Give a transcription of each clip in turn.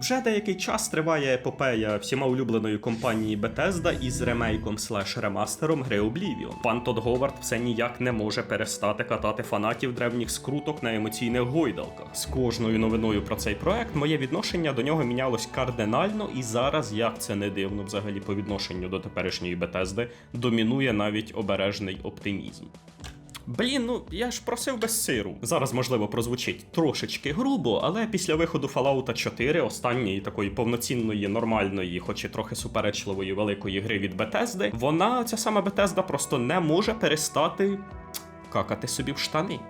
Вже деякий час триває епопея всіма улюбленої компанії Bethesda із ремейком слеш ремастером гри Oblivion. Пан Тодд Говард все ніяк не може перестати катати фанатів древніх скруток на емоційних гойдалках. З кожною новиною про цей проект моє відношення до нього мінялось кардинально, і зараз, як це не дивно, взагалі по відношенню до теперішньої Bethesda, домінує навіть обережний оптимізм. Блін, ну я ж просив без сиру. Зараз, можливо, прозвучить трошечки грубо, але після виходу Fallout 4, останньої такої повноцінної, нормальної, хоч і трохи суперечливої великої гри від Bethesda, вона, ця сама Bethesda, просто не може перестати какати собі в штани.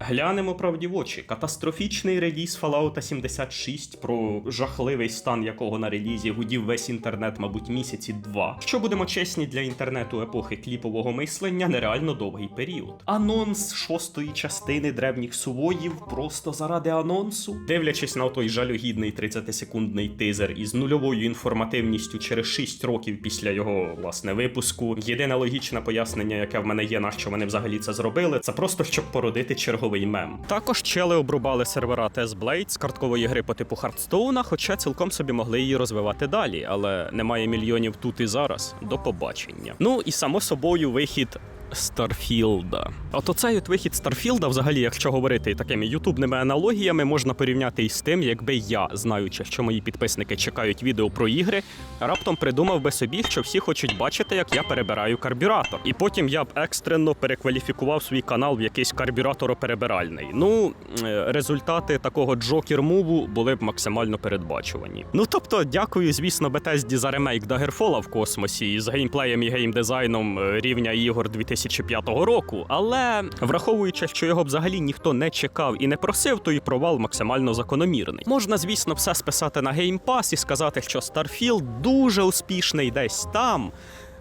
Глянемо правді в очі. Катастрофічний реліз Fallout 76, про жахливий стан якого на релізі гудів весь інтернет, мабуть, місяці два. Що будемо чесні для інтернету епохи кліпового мислення, нереально довгий період. Анонс шостої частини древніх сувоїв просто заради анонсу. Дивлячись на той жалюгідний 30-секундний тизер із нульовою інформативністю через 6 років після його власне випуску. Єдине логічне пояснення, яке в мене є, на що вони взагалі це зробили, це просто щоб породити черговий мем. Також чели обрубали сервера TS Blade з карткової гри по типу Хардстоуна, хоча цілком собі могли її розвивати далі, але немає мільйонів тут і зараз. До побачення. Ну і само собою вихід. Старфілда. От оцей от вихід Старфілда, взагалі, якщо говорити такими ютубними аналогіями, можна порівняти із тим, якби я, знаючи, що мої підписники чекають відео про ігри, раптом придумав би собі, що всі хочуть бачити, як я перебираю карбюратор. І потім я б екстрено перекваліфікував свій канал в якийсь карбюратороперебиральний. Ну, е, результати такого джокер-муву були б максимально передбачувані. Ну тобто, дякую, звісно, Bethesda за ремейк Daggerfall в космосі з геймплеєм і геймдизайном е, рівня ігор 2005 року. Але враховуючи, що його взагалі ніхто не чекав і не просив, то і провал максимально закономірний. Можна, звісно, все списати на Pass і сказати, що Starfield дуже успішний десь там.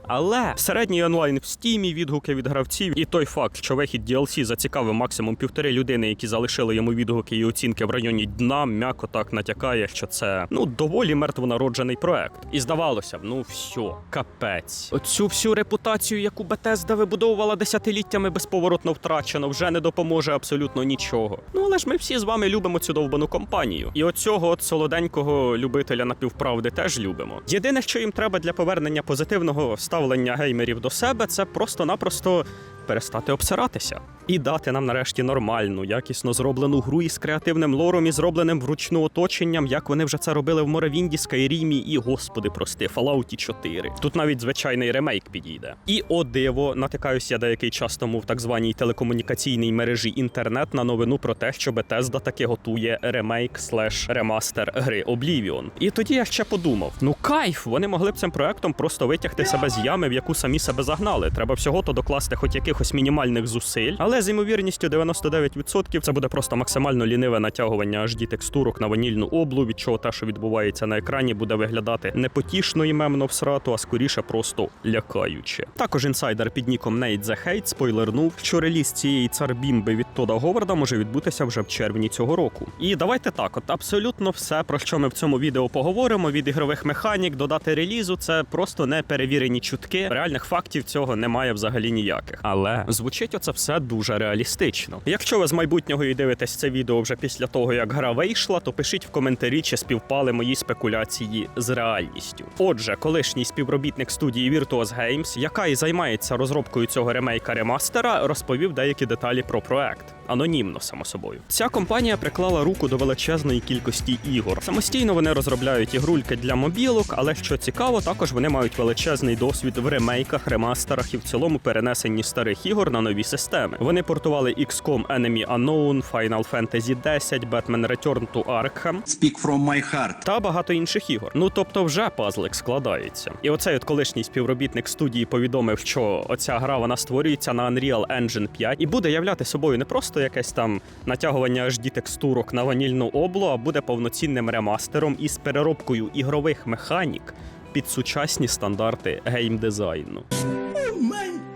Але середній онлайн в стімі, відгуки від гравців, і той факт, що вихід DLC зацікавив максимум півтори людини, які залишили йому відгуки і оцінки в районі дна, м'яко так натякає, що це ну доволі мертвонароджений проект. І здавалося б, ну все, капець. Оцю всю репутацію, яку Bethesda вибудовувала десятиліттями безповоротно втрачено, вже не допоможе абсолютно нічого. Ну але ж ми всі з вами любимо цю довбану компанію. І оцього от солоденького любителя напівправди теж любимо. Єдине, що їм треба для повернення позитивного ставлення геймерів до себе, це просто-напросто перестати обсиратися і дати нам нарешті нормальну, якісно зроблену гру із креативним лором і зробленим вручну оточенням, як вони вже це робили в Моровінді, Скайрімі і, господи, прости, Fallout 4. Тут навіть звичайний ремейк підійде. І о диво, натикаюся я деякий час тому в так званій телекомунікаційній мережі інтернет на новину про те, що Bethesda таки готує ремейк слеш ремастер гри Oblivion. І тоді я ще подумав: ну кайф, вони могли б цим проектом просто витягти себе з ями, в яку самі себе загнали. Треба всього то докласти хоч якихось мінімальних зусиль, але з ймовірністю 99% це буде просто максимально ліниве натягування HD текстурок на ванільну облу, від чого те, що відбувається на екрані, буде виглядати не потішно і мемно всрато, а скоріше просто лякаюче. Також інсайдер під ніком Nate The Hate спойлернув, що реліз цієї царбімби від Тода Говарда може відбутися вже в червні цього року. І давайте так, от абсолютно все, про що ми в цьому відео поговоримо, від ігрових механік до дати релізу, це просто неперевірені чутки. Реальних фактів цього немає взагалі ніяких. Але звучить оце все дуже реалістично. Якщо ви з майбутнього і дивитесь це відео вже після того, як гра вийшла, то пишіть в коментарі, чи співпали мої спекуляції з реальністю. Отже, колишній співробітник студії Virtuos Games, яка і займається розробкою цього ремейка ремастера, розповів деякі деталі про проект. Анонімно, само собою. Ця компанія приклала руку до величезної кількості ігор. Самостійно вони розробляють ігрульки для мобілок, але що цікаво, також вони мають величезний досвід в ремейках, ремастерах і в цілому перенесенні старих ігор на нові системи. Вони портували XCOM Enemy Unknown, Final Fantasy X, Batman Return to Arkham Speak from my heart. та багато інших ігор. Ну тобто, вже пазлик складається. І оцей от колишній співробітник студії повідомив, що оця гра вона створюється на Unreal Engine 5 і буде являти собою не просто якесь там натягування HD текстурок на ванільну облу, а буде повноцінним ремастером із переробкою ігрових механік під сучасні стандарти геймдизайну. Oh!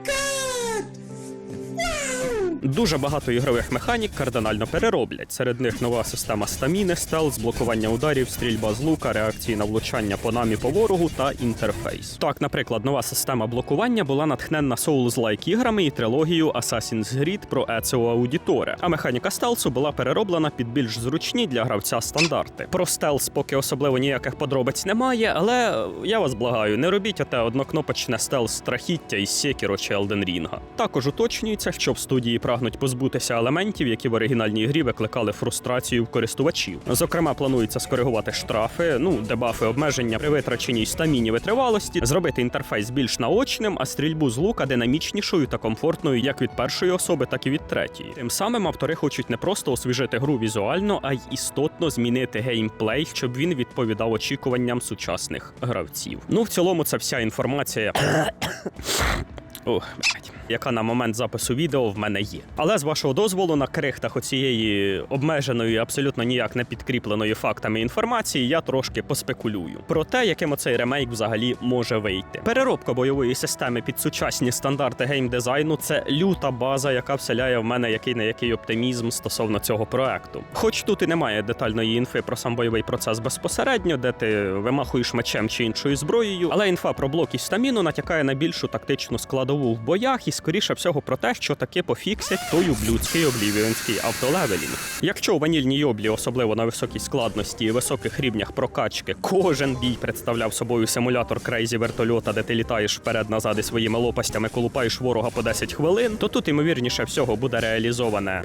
Дуже багато ігрових механік кардинально перероблять. Серед них нова система стаміни, стелс, блокування ударів, стрільба з лука, реакції на влучання по намі по ворогу та інтерфейс. Так, наприклад, нова система блокування була натхненна Souls-like іграми і трилогією Assassin's Creed про Еціо Аудіторе. А механіка стелсу була перероблена під більш зручні для гравця стандарти. Про стелс поки особливо ніяких подробиць немає, але я вас благаю, не робіть оте однокнопочне стелс страхіття із Sekiro чи Elden Ring. Також уточнюється, що в студії прагнуть позбутися елементів, які в оригінальній грі викликали фрустрацію в користувачів. Зокрема, планується скоригувати штрафи, ну дебафи обмеження при витраченій стаміні витривалості, зробити інтерфейс більш наочним, а стрільбу з лука динамічнішою та комфортною як від першої особи, так і від третьої. Тим самим автори хочуть не просто освіжити гру візуально, а й істотно змінити геймплей, щоб він відповідав очікуванням сучасних гравців. Ну в цілому, це вся інформація. Ох. Яка на момент запису відео в мене є. Але з вашого дозволу на крихтах оцієї обмеженої, абсолютно ніяк не підкріпленої фактами інформації, я трошки поспекулюю про те, яким оцей ремейк взагалі може вийти. Переробка бойової системи під сучасні стандарти геймдизайну це люта база, яка вселяє в мене який не який оптимізм стосовно цього проекту. Хоч тут і немає детальної інфи про сам бойовий процес безпосередньо, де ти вимахуєш мечем чи іншою зброєю, але інфа про блок і стаміну натякає на більшу тактичну складову в боях і скоріше всього про те, що таки пофіксять той ублюдський облівіонський автолевелінг. Якщо у ванільній йоблі, особливо на високій складності і високих рівнях прокачки, кожен бій представляв собою симулятор крейзі вертольота, де ти літаєш вперед-назад і своїми лопастями колупаєш ворога по 10 хвилин, то тут ймовірніше всього буде реалізоване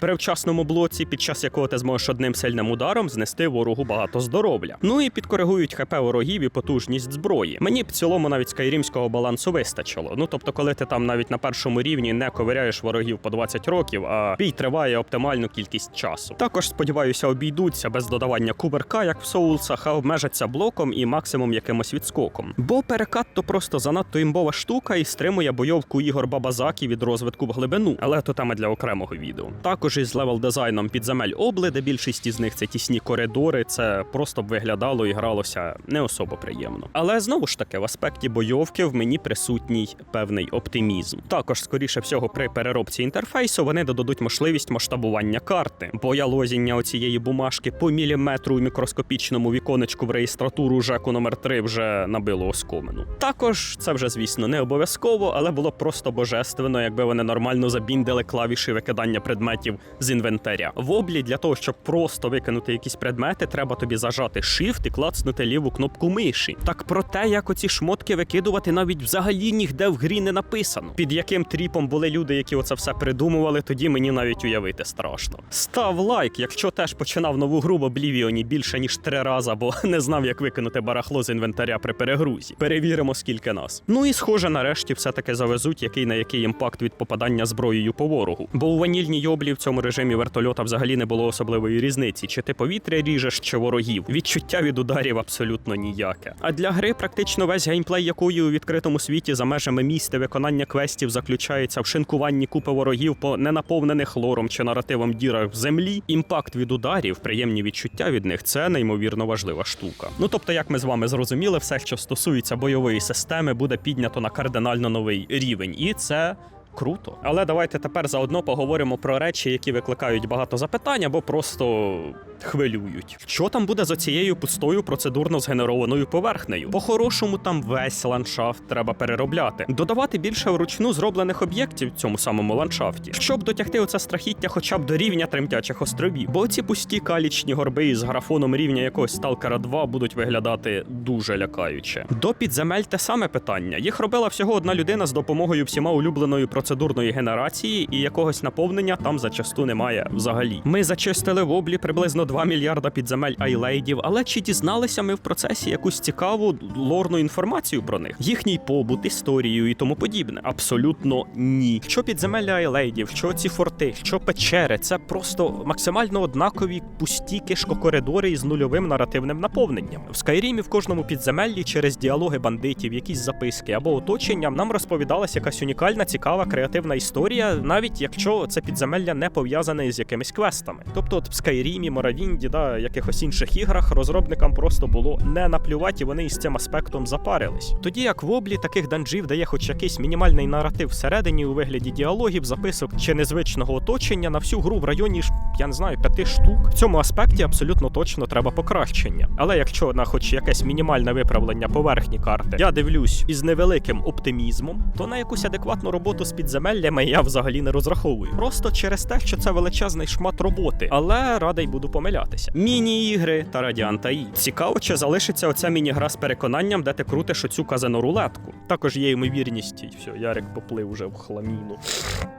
при вчасному блоці, під час якого ти зможеш одним сильним ударом знести ворогу багато здоров'я. Ну і підкоригують хп ворогів і потужність зброї. Мені в цілому навіть скайрімського балансу вистачило. Ну тобто, коли ти там навіть на першому рівні не ковиряєш ворогів по 20 років, а бій триває оптимальну кількість часу. Також сподіваюся, обійдуться без додавання куберка, як в соулсах, а обмежаться блоком і максимум якимось відскоком. Бо перекат то просто занадто імбова штука і стримує бойовку ігор Бабазакі від розвитку в глибину, але то тема для окремого відео. Також із левел дизайном підземель обли, де більшість із них це тісні коридори, це просто б виглядало і гралося не особо приємно. Але знову ж таки, в аспекті бойовки в мені присутній певний оптимізм. Також, скоріше всього, при переробці інтерфейсу вони додадуть можливість масштабування карти, бо я лозіння оцієї бумажки по міліметру у мікроскопічному віконечку в реєстратуру ЖЕКу номер 3 вже набило оскомину. Також це вже, звісно, не обов'язково, але було просто божественно, якби вони нормально забіндили клавіші викидання предметів з інвентаря. В облі для того, щоб просто викинути якісь предмети, треба тобі зажати Shift і клацнути ліву кнопку миші. Так про те, як оці шмотки викидувати, навіть взагалі ніде в грі не написано. Під яким тріпом були люди, які оце все придумували, тоді мені навіть уявити страшно. Став лайк, якщо теж починав нову гру в Облівіоні більше ніж три рази, бо не знав, як викинути барахло з інвентаря при перегрузі. Перевіримо, скільки нас. Ну і схоже, нарешті все-таки завезуть, який на який імпакт від попадання зброєю по ворогу. Бо у ванільній йоблі в цьому режимі вертольота взагалі не було особливої різниці, чи ти повітря ріжеш, чи ворогів. Відчуття від ударів абсолютно ніяке. А для гри практично весь геймплей, якої у відкритому світі за межами місця виконання квестів заключається в шинкуванні купи ворогів по ненаповнених лором чи наративом дірах в землі. Імпакт від ударів, приємні відчуття від них це неймовірно важлива штука. Ну тобто, як ми з вами зрозуміли, все, що стосується бойової системи, буде піднято на кардинально новий рівень, і це. Круто, але давайте тепер заодно поговоримо про речі, які викликають багато запитань або просто хвилюють. Що там буде за цією пустою процедурно згенерованою поверхнею? По-хорошому, там весь ландшафт треба переробляти, додавати більше вручну зроблених об'єктів в цьому самому ландшафті, щоб дотягти оце страхіття хоча б до рівня тремтячих островів. Бо ці пусті калічні горби із графоном рівня якогось Сталкера 2 будуть виглядати дуже лякаюче. До підземель те саме питання. Їх робила всього одна людина з допомогою всіма улюбленою улюбленої процедурної генерації, і якогось наповнення там зачасту немає взагалі. Ми зачистили в облі приблизно 2 мільярда підземель айлейдів, але чи дізналися ми в процесі якусь цікаву лорну інформацію про них? Їхній побут, історію і тому подібне? Абсолютно ні. Що підземелля айлейдів, що ці форти, що печери, це просто максимально однакові пусті кишкокоридори із нульовим наративним наповненням. В Скайрімі в кожному підземеллі через діалоги бандитів, якісь записки або оточення нам розповідалась якась унікальна цікава креативна історія, навіть якщо це підземелля не пов'язане з якимись квестами. Тобто, от в Скайрімі, Моравінді, да, якихось інших іграх розробникам просто було не наплювати, і вони із цим аспектом запарились. Тоді як в облі таких данжів дає хоч якийсь мінімальний наратив всередині у вигляді діалогів, записок чи незвичного оточення на всю гру в районі ж я не знаю п'яти штук. В цьому аспекті абсолютно точно треба покращення. Але якщо на хоч якесь мінімальне виправлення поверхні карти, я дивлюсь із невеликим оптимізмом, то на якусь адекватну роботу з підземеллями я взагалі не розраховую. Просто через те, що це величезний шмат роботи, але радий буду помилятися. Міні-ігри та радіанта І. Цікаво, чи залишиться оця міні-гра з переконанням, де ти крутиш оцю казану рулетку. Також є ймовірність, все, Ярик поплив уже в хламіну.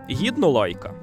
Гідно лайка.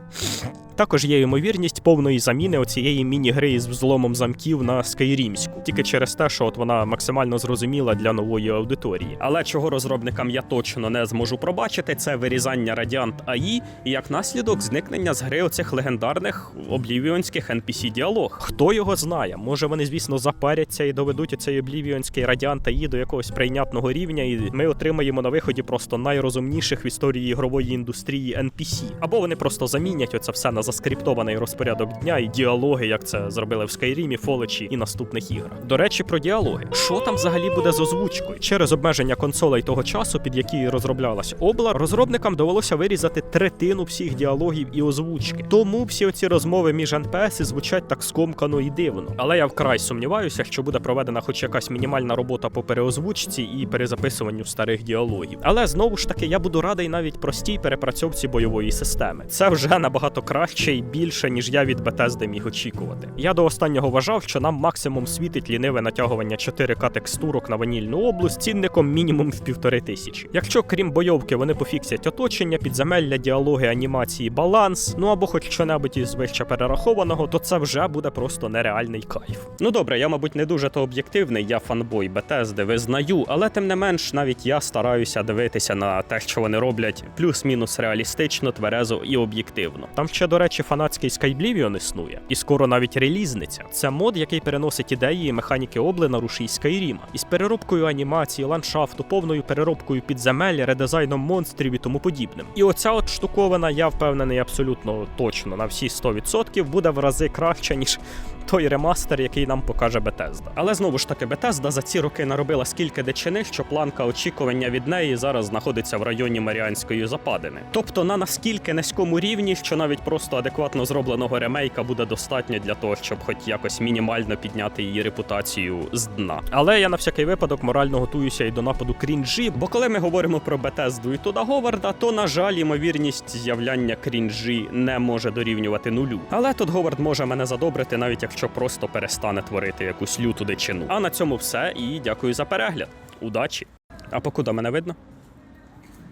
Також є ймовірність повної заміни оцієї міні-гри із взломом замків на скайрімську, тільки через те, що от вона максимально зрозуміла для нової аудиторії. Але чого розробникам я точно не зможу пробачити, це вирізання Radiant AI і як наслідок зникнення з гри оцих легендарних облівіонських NPC діалог. Хто його знає? Може вони, звісно, запаряться і доведуть оцей облівіонський Radiant AI до якогось прийнятного рівня, і ми отримаємо на виході просто найрозумніших в історії ігрової індустрії NPC. Або вони просто замінять оце все на заскриптований розпорядок дня і діалоги, як це зробили в Скайрімі, Фолечі і наступних іграх. До речі, про діалоги. Що там взагалі буде з озвучкою? Через обмеження консолей того часу, під які розроблялась обла, розробникам довелося вирізати третину всіх діалогів і озвучки. Тому всі оці розмови між НПС звучать так скомкано і дивно. Але я вкрай сумніваюся, що буде проведена хоч якась мінімальна робота по переозвучці і перезаписуванню старих діалогів. Але знову ж таки, я буду радий навіть простій перепрацьовці бойової системи. Це вже набагато краще і більше, ніж я від Bethesda міг очікувати. Я до останнього вважав, що нам максимум світить ліниве натягування 4К текстурок на ванільну з цінником мінімум в півтори тисячі. Якщо крім бойовки вони пофіксять оточення, підземелля, діалоги, анімації, баланс, ну або хоч що-небудь із вище перерахованого, то це вже буде просто нереальний кайф. Ну добре, я, мабуть, не дуже то об'єктивний, я фанбой Bethesda, визнаю, але тим не менш, навіть я стараюся дивитися на те, що вони роблять, плюс-мінус реалістично, тверезо і об'єктивно. Там ще, до речі, фанатський Skyblivion існує, і скоро навіть релізниця. Це мод, який переносить ідеї і механіки обли на рушій Скайріма. Із переробкою анімації, ландшафту, повною переробкою підземель, редизайном монстрів і тому подібним. І оця от штуковина, я впевнений абсолютно точно на всі 100% буде в рази краще, ніж той ремастер, який нам покаже Bethesda. Але знову ж таки, Bethesda за ці роки наробила скільки дичини, що планка очікування від неї зараз знаходиться в районі Маріанської западини. Тобто на наскільки низькому рівні, що навіть просто адекватно зробленого ремейка буде достатньо для того, щоб хоч якось мінімально підняти її репутацію з дна. Але я на всякий випадок морально готуюся і до нападу крінжі, бо коли ми говоримо про Bethesda і Тода Говарда, то на жаль, ймовірність з'являння крінжі не може дорівнювати нулю. Але тут Говард може мене задобрити, навіть якщо просто перестане творити якусь люту дичину. А на цьому все і дякую за перегляд. Удачі! А покуда мене видно?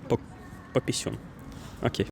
По, по пісюн. Окей.